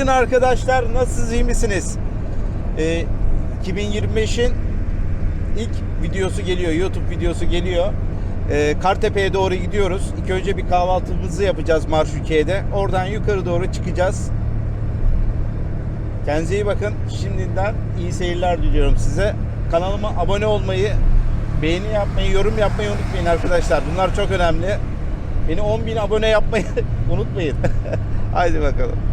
Günaydın arkadaşlar. Nasılsınız? iyi misiniz? Ee, 2025'in ilk videosu geliyor. YouTube videosu geliyor. Ee, Kartepe'ye doğru gidiyoruz. İlk önce bir kahvaltımızı yapacağız Marşukiye'de. Oradan yukarı doğru çıkacağız. Kendinize iyi bakın. Şimdiden iyi seyirler diliyorum size. Kanalıma abone olmayı, beğeni yapmayı, yorum yapmayı unutmayın arkadaşlar. Bunlar çok önemli. Beni 10.000 abone yapmayı unutmayın. Haydi bakalım.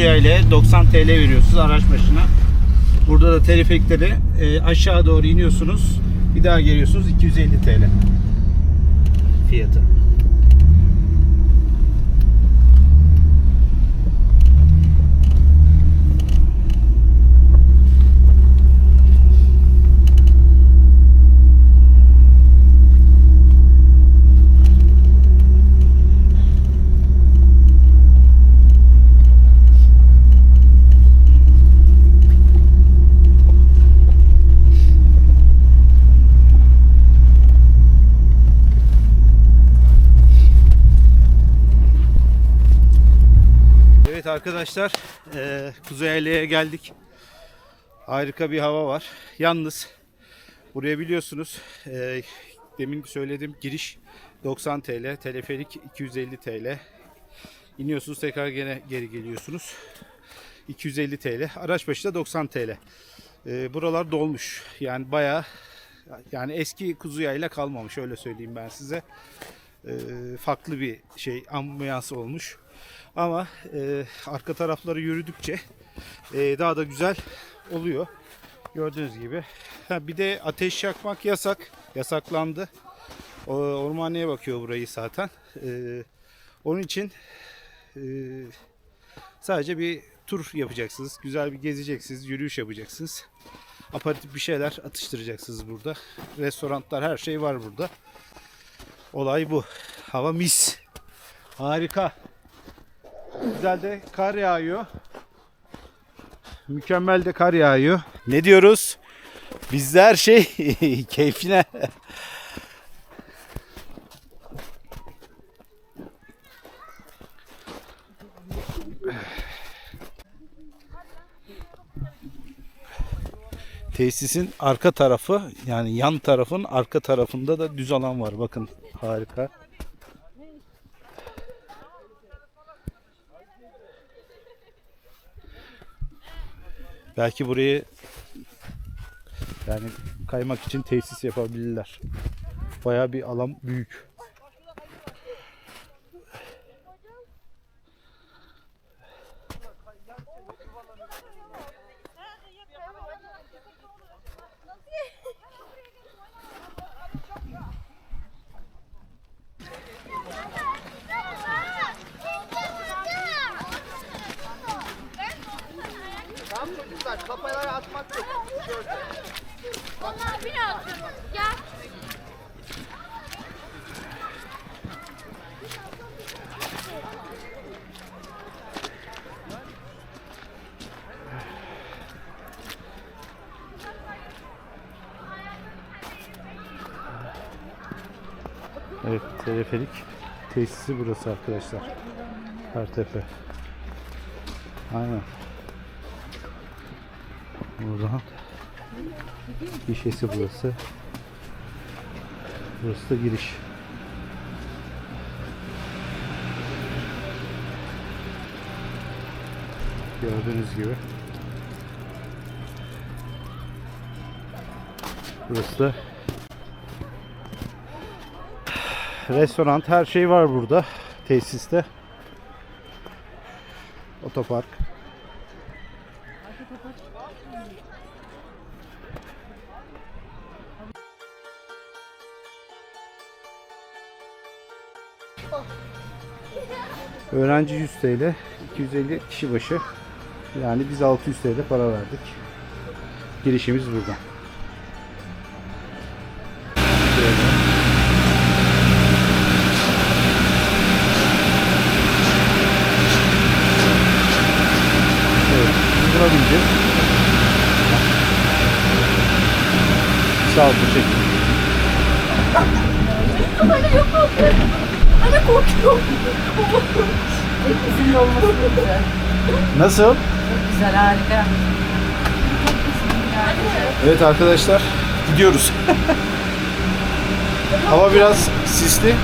Kuzuya ile 90 TL veriyorsunuz araç başına. Burada da teleferikleri e, aşağı doğru iniyorsunuz. Bir daha geliyorsunuz 250 TL fiyatı. Arkadaşlar eee Kuzeyli'ye geldik. Harika bir hava var. Yalnız buraya biliyorsunuz eee, demin söyledim giriş 90 TL, teleferik 250 TL. İniyorsunuz tekrar gene geri geliyorsunuz. 250 TL. Araç başı da 90 TL. Eee, buralar dolmuş. Yani bayağı yani eski Kuzuyayla kalmamış öyle söyleyeyim ben size. Eee, farklı bir şey ambiyansı olmuş. Ama e, arka tarafları yürüdükçe e, daha da güzel oluyor. Gördüğünüz gibi. Ha, bir de ateş yakmak yasak. Yasaklandı. O, ormaniye bakıyor burayı zaten. E, onun için e, sadece bir tur yapacaksınız. Güzel bir gezeceksiniz. Yürüyüş yapacaksınız. Aparatif bir şeyler atıştıracaksınız burada. Restoranlar her şey var burada. Olay bu. Hava mis. Harika. Güzel de kar yağıyor. Mükemmel de kar yağıyor. Ne diyoruz? Bizde her şey keyfine. Tesisin arka tarafı yani yan tarafın arka tarafında da düz alan var. Bakın harika. Belki burayı yani kaymak için tesis yapabilirler. Bayağı bir alan büyük. Biraz gel. Evet, teleferik tesisi burası arkadaşlar. Kartepe. Aynen. Buradan gişesi burası. Burası da giriş. Gördüğünüz gibi. Burası da restoran her şey var burada tesiste. Otopark. Öğrenci 100 TL, 250 kişi başı. Yani biz 600 TL para verdik. Girişimiz buradan. Şöyle. Evet, şimdi buna bineceğiz. Olması da güzel. Nasıl? Güzel, harika. Evet arkadaşlar gidiyoruz. Hava biraz sisli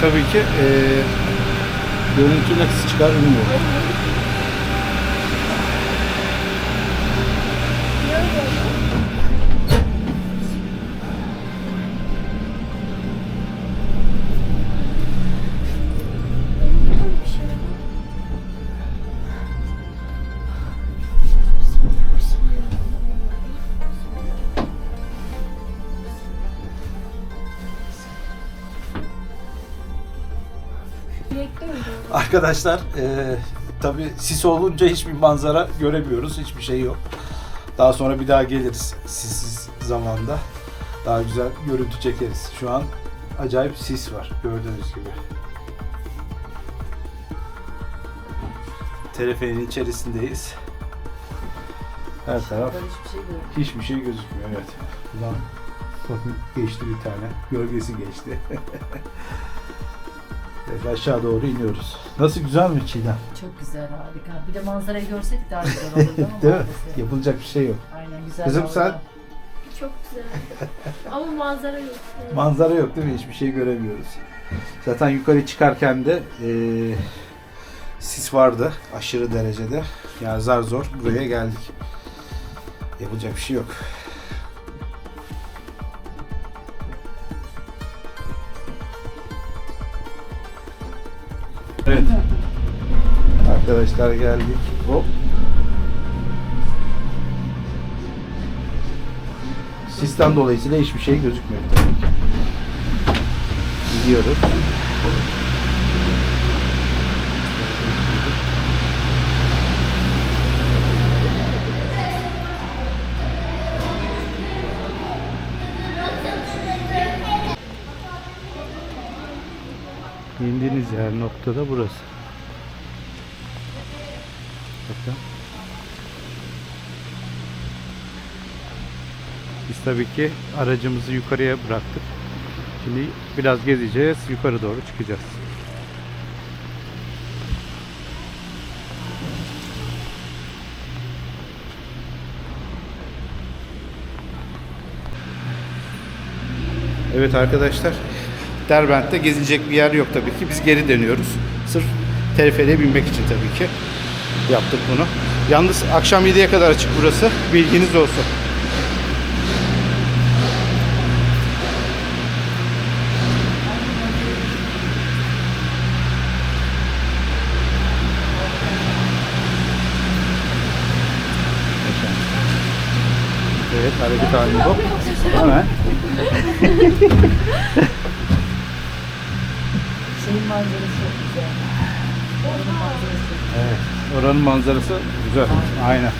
tabii ki. Ee, görüntü nasıl çıkar bilmiyorum. Arkadaşlar e, tabi sis olunca hiçbir manzara göremiyoruz. Hiçbir şey yok. Daha sonra bir daha geliriz sissiz zamanda. Daha güzel görüntü çekeriz. Şu an acayip sis var gördüğünüz gibi. Telefenin içerisindeyiz. Her taraf Hiçbir şey hiçbir şey gözükmüyor evet. Ulan geçti bir tane. Gölgesi geçti. evet aşağı doğru iniyoruz. Nasıl güzel mi Çiğdem? Çok güzel harika. Bir de manzarayı görseydik daha güzel olurdu ama Değil mi? maalesef. Yapılacak bir şey yok. Aynen güzel. Kızım sen? Çok güzel. Ama manzara yok. Manzara yok değil mi? Hiçbir şey göremiyoruz. Zaten yukarı çıkarken de eee, sis vardı aşırı derecede. Yani zar zor buraya geldik. Yapacak bir şey yok. Arkadaşlar geldik. Hop. Sistem dolayısıyla hiçbir şey gözükmüyor. Gidiyoruz. İndiğiniz yer noktada burası. Bakın. Biz tabii ki aracımızı yukarıya bıraktık. Şimdi biraz gezeceğiz, yukarı doğru çıkacağız. Evet arkadaşlar, Derbent'te gezilecek bir yer yok tabii ki. Biz geri dönüyoruz. Sırf teleferiğe binmek için tabii ki yaptık bunu. Yalnız akşam 7'ye kadar açık burası. Bilginiz olsun. Evet hareket halinde hop. Hemen. Şeyin manzarası çok güzel. Evet. Oranın manzarası güzel. Aynen.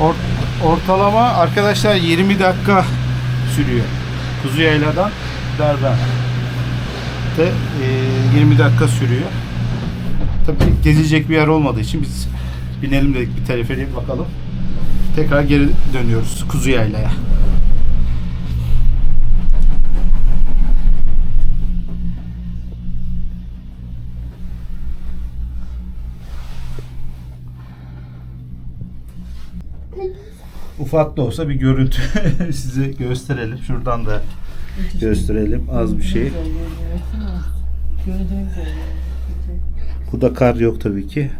Or- ortalama arkadaşlar 20 dakika sürüyor. Kuzuyayla'dan Derbent'e e, 20 dakika sürüyor. Tabii gezilecek bir yer olmadığı için biz binelim dedik bir teleferiğe bakalım. Tekrar geri dönüyoruz Kuzuyayla'ya. Ufak da olsa bir görüntü size gösterelim. Şuradan da gösterelim az bir şey. Bu da kar yok tabii ki.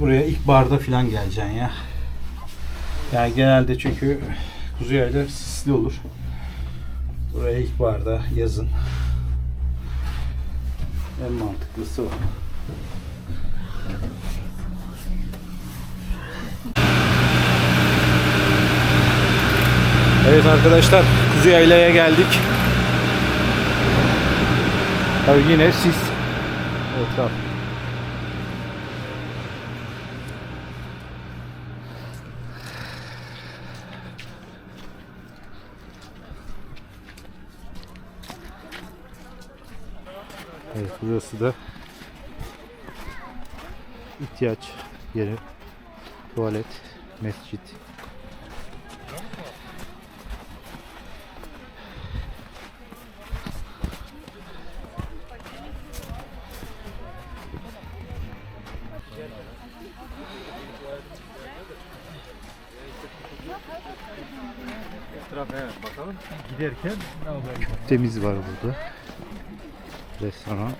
Buraya ilk barda falan geleceksin ya. Yani genelde çünkü Kuzeyay'da sisli olur. Buraya ilk barda yazın. En mantıklısı o. Evet arkadaşlar Kuzey Ayla'ya geldik. Tabii yine sis. Etraf. Burası da ihtiyaç yeri. Tuvalet, mescit. Giderken ne? Temiz var burada. Restoran.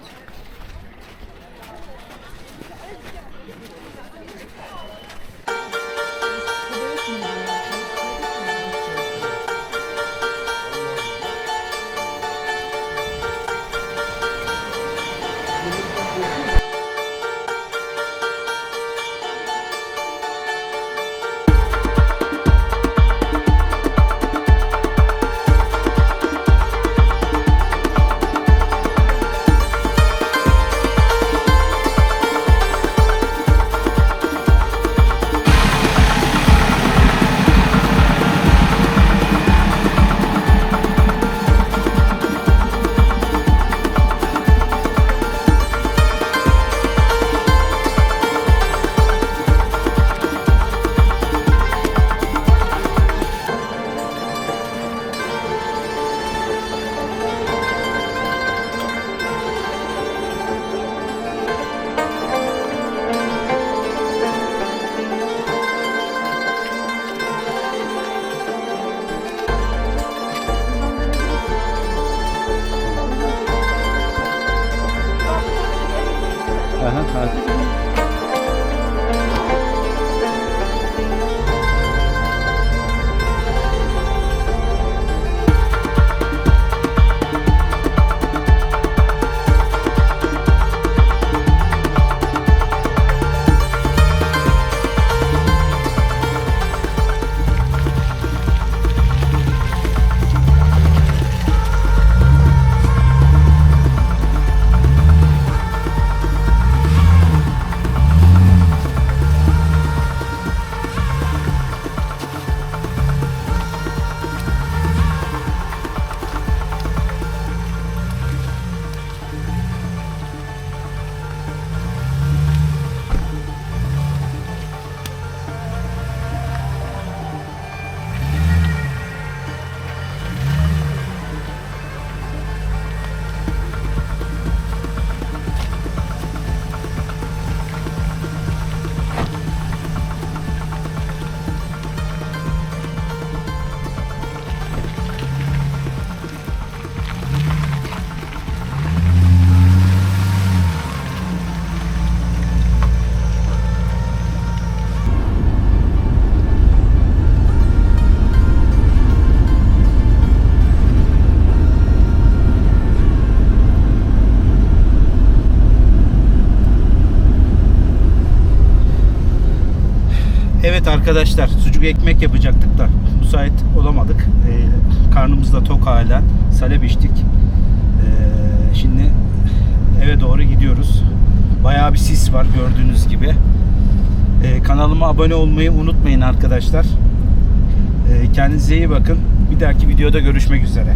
Arkadaşlar sucuk ekmek yapacaktık da müsait olamadık. Ee, karnımız tok hala. Salep içtik. Ee, şimdi eve doğru gidiyoruz. Bayağı bir sis var gördüğünüz gibi. Ee, kanalıma abone olmayı unutmayın arkadaşlar. Ee, kendinize iyi bakın. Bir dahaki videoda görüşmek üzere.